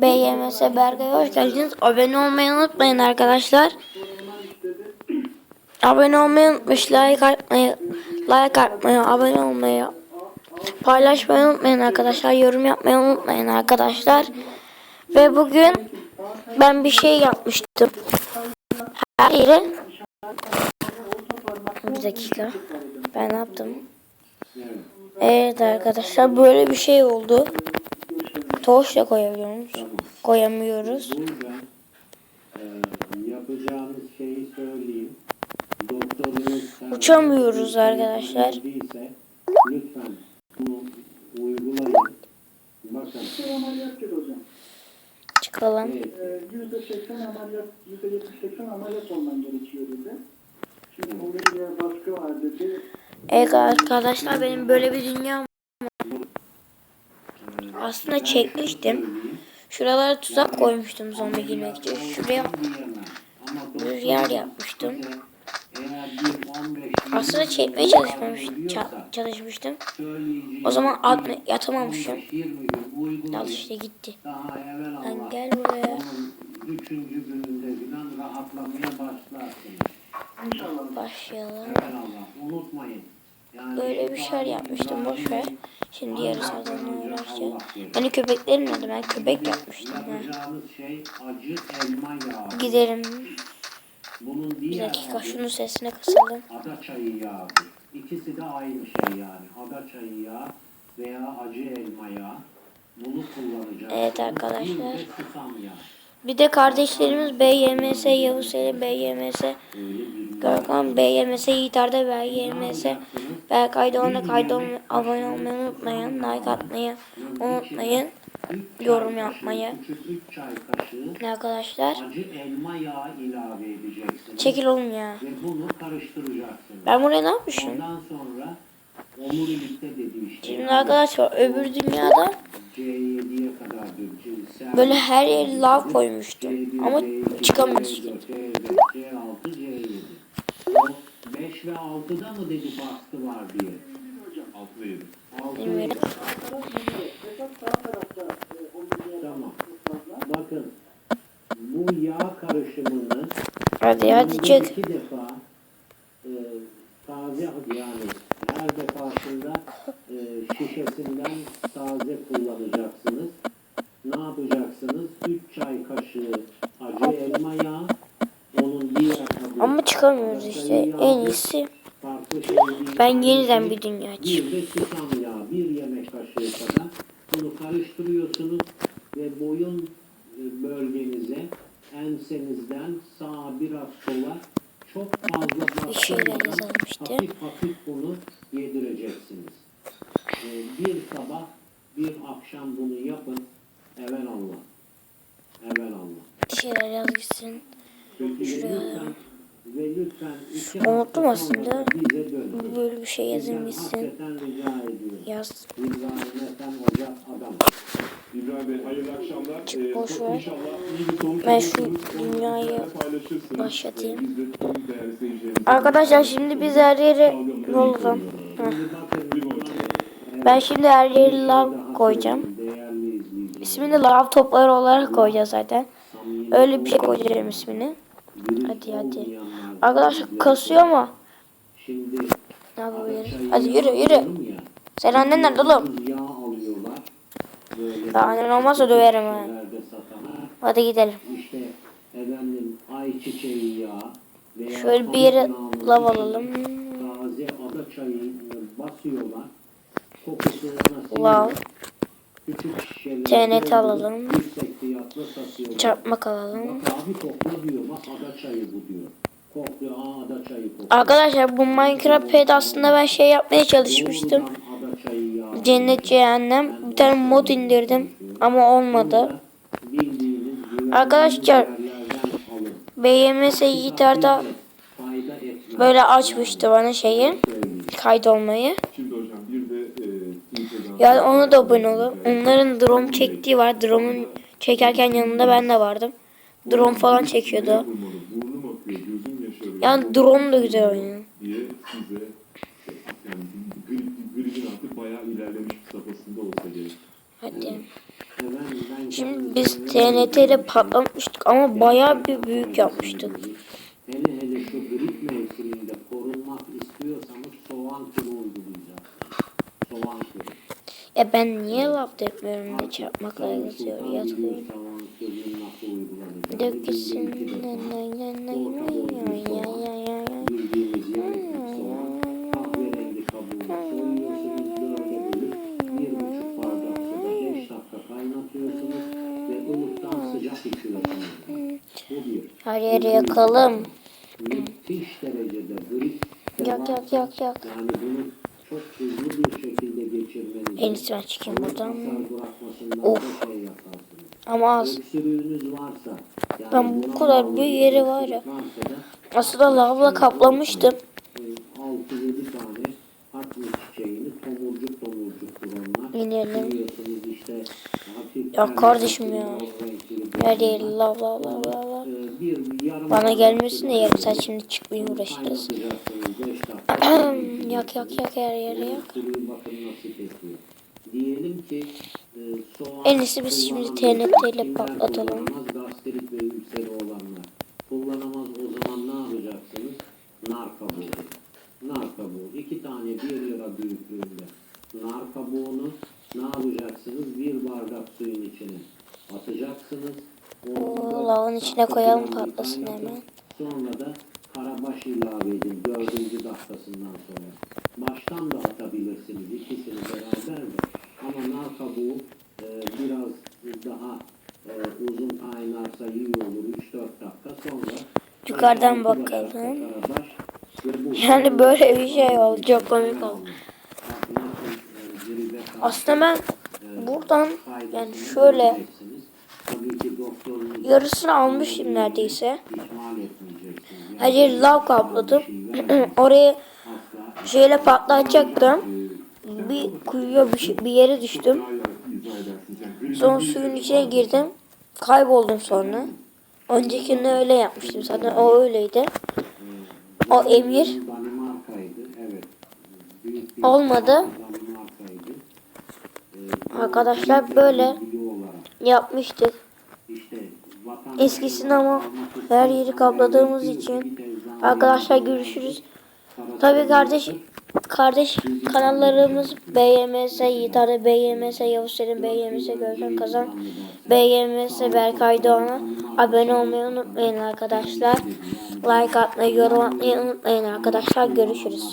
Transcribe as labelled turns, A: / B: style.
A: BYMS Berkay'a hoş geldiniz. Abone olmayı unutmayın arkadaşlar. Abone olmayı unutmuş. Like atmayı, like atmayı, abone olmayı, paylaşmayı unutmayın arkadaşlar. Yorum yapmayı unutmayın arkadaşlar. Ve bugün ben bir şey yapmıştım. Her yere bir dakika. Ben ne yaptım? Evet arkadaşlar böyle bir şey oldu. Toş da koyamıyoruz. Koyamıyoruz.
B: Burada e, yapacağınız şeyi söyleyeyim. Doktorunuz
A: Uçamıyoruz arkadaşlar.
B: verdiyse lütfen bunu uygulayın. Bakın
C: ameliyat hocam.
A: Çıkalım.
B: evet,
C: Ee, %80 ameliyat, %70-80 ameliyat olman gerekiyor dedi. Şimdi omuriliğe baskı var dedi.
A: Evet arkadaşlar benim böyle bir dünyam. Aslında çekmiştim. Şuralara tuzak koymuştum zombi girmek için. Şuraya bir yer yapmıştım.
B: eğer bir 15
A: Aslında çekmeye çalışmamış, ça- çalışmıştım. O zaman atma, yatamamışım.
B: 20 gün
A: Al
B: uygulayın.
A: işte gitti.
B: Allah
A: gel buraya. Başlayalım.
B: Unutmayın.
A: Böyle bir şeyler yapmıştım boş ver. Şimdi yarı saatlerine uğraşacağız. Hani köpeklerin adı ben köpek yapmıştım. Ha.
B: Şey yağı.
A: Gidelim. Bir dakika şunun sesini kısalım.
B: ada çayı yağıdır. İkisi de aynı şey yani. Ada çayı yağı veya acı elma yağı. Bunu kullanacaksınız.
A: Evet arkadaşlar.
B: Bir de susam yağı.
A: Bir de kardeşlerimiz BYMS, Yavuz Selim, BYMS, Görkan, BYMS, Yiğit Arda, BYMS, Berkay Doğan'a kaydı olmayı, abone olmayı unutmayın, like atmayı unutmayın, yorum yapmayı.
B: Küçük 3 çay kaşığı
A: Arkadaşlar çekil oğlum ya.
B: Ve.
A: Ben buraya ne yapmışım? Şimdi arkadaşlar öbür dünyada
B: C7'ye kadar diyor. Cinsel,
A: böyle her yere lav koymuştum.
B: C1,
A: Ama
B: C2,
A: çıkamıyoruz.
B: C4, C5, C6, C7. O 5 ve 6'da mı dedi baskı var diye? 6 ve 7. 6
A: Bilmiyorum.
C: Esas sağ tarafta e, omuriliğe
B: Tamam.
C: fazla.
B: Bakın bu yağ karışımını
A: Hadi hadi çık.
B: iki defa e, taze yani her defasında e, şişesinden taze kullanacaksınız. Ne yapacaksınız? 3 çay kaşığı
A: çıkamıyoruz işte. En iyisi ben yeniden bir dünya açayım.
B: Bir yemek kaşığı kadar. Bunu karıştırıyorsunuz ve boyun e, bölgenize ensenizden sağa biraz sola çok fazla bastırmadan hafif hafif bunu yedireceksiniz. E, Bir sabah, bir akşam bunu yapın. Evel Allah. Evel Allah.
A: Bir şeyler yaz gitsin. Şuraya. Unuttum aslında. Böyle bir şey
B: ediyorum.
A: Yaz. Çık,
D: Ee,
A: boş ver. Ben şu dünyayı başlatayım.
D: Ee,
A: Arkadaşlar şimdi biz her yere
B: bakın
A: Ben şimdi her yere lav koyacağım. İsmini lav topları olarak koyacağız zaten. Öyle bir şey koyacağım ismini. Hadi hadi. Arkadaşlar kasıyor
B: Şimdi
A: ne yapabiliriz? Hadi yürü yürü. Sen annen nerede oğlum? Daha annen olmazsa döverim ha. Hadi gidelim. Şöyle bir yere lav alalım. Lav. TNT alalım. Çarpmak alalım. Arkadaşlar bu Minecraft Pet aslında ben şey yapmaya çalışmıştım. Cennet Cehennem. Bir tane mod indirdim. Ama olmadı. Arkadaşlar. BMS
B: etmez.
A: böyle açmıştı bana şeyi. Kaydolmayı.
D: Şimdi hocam bir de e,
A: Yani ona da abone olun. Onların drone çektiği var. Drone'un çekerken yanında ben de vardım. Drone falan çekiyordu. Yani drone da güzel oynuyor. Hadi. Şimdi biz TNT ile patlatmıştık ama bayağı bir büyük yapmıştık.
B: Beş dakika kaynatıyorsunuz ve ılıktan sıcak içiyorsunuz. Bu bir.
A: Her yeri yakalım. Yak yak yak yak.
B: Yani bunu çok hızlı bir şekilde geçirmeniz.
A: En iyisi ben çıkayım buradan. Of. Ama az. Ben bu kadar bir yeri var ya. Aslında lavla kaplamıştım.
B: 6-7 tane atlı çiçeğini tomurcuk tomurcuktur onlar.
A: İnelim. Ya kardeşim ya. Her yeri lav lav lav lav Bana gelmesin de saat şimdi çıkmaya
B: dakika.
A: yak yak yak her yeri yak. En iyisi biz şimdi TNT ile patlatalım.
B: Kullanamaz gastrit ve ülseri olanlar. Kullanamaz o zaman ne yapacaksınız? Nar kabuğu. Nar kabuğu. İki tane bir lira büyüklüğünde. Nar kabuğunu ne yapacaksınız? Bir bardak suyun içine atacaksınız.
A: Oo, lavın içine koyalım, patlasın hemen.
B: Sonra da karabaş ilave edin dördüncü dakikasından sonra. Baştan da atabilirsiniz ikisini beraber de. Ama nar kabuğu e, biraz daha e, uzun kaynarsa iyi olur 3-4 dakika sonra.
A: Yukarıdan bakalım. Yani böyle bir şey oldu. Çok komik oldu. Aslında ben buradan yani şöyle yarısını almışım neredeyse. yeri lav kapladım.
B: Asla
A: şeyle patlatacaktım. Bir kuyuya bir, şey- bir yere düştüm. Sonra suyun içine girdim. Kayboldum sonra. Öncekinde öyle yapmıştım zaten o öyleydi. O emir Olmadı. Arkadaşlar böyle yapmıştık. Eskisini ama her yeri kapladığımız için arkadaşlar görüşürüz. Tabii kardeş kardeş kanallarımız BYMS Yiğitar'da BYMS Yavuz Selim BYMS Görkem Kazan BYMS Berkay Doğan'a abone olmayı unutmayın arkadaşlar. Like atmayı, yorum atmayı unutmayın arkadaşlar. Görüşürüz.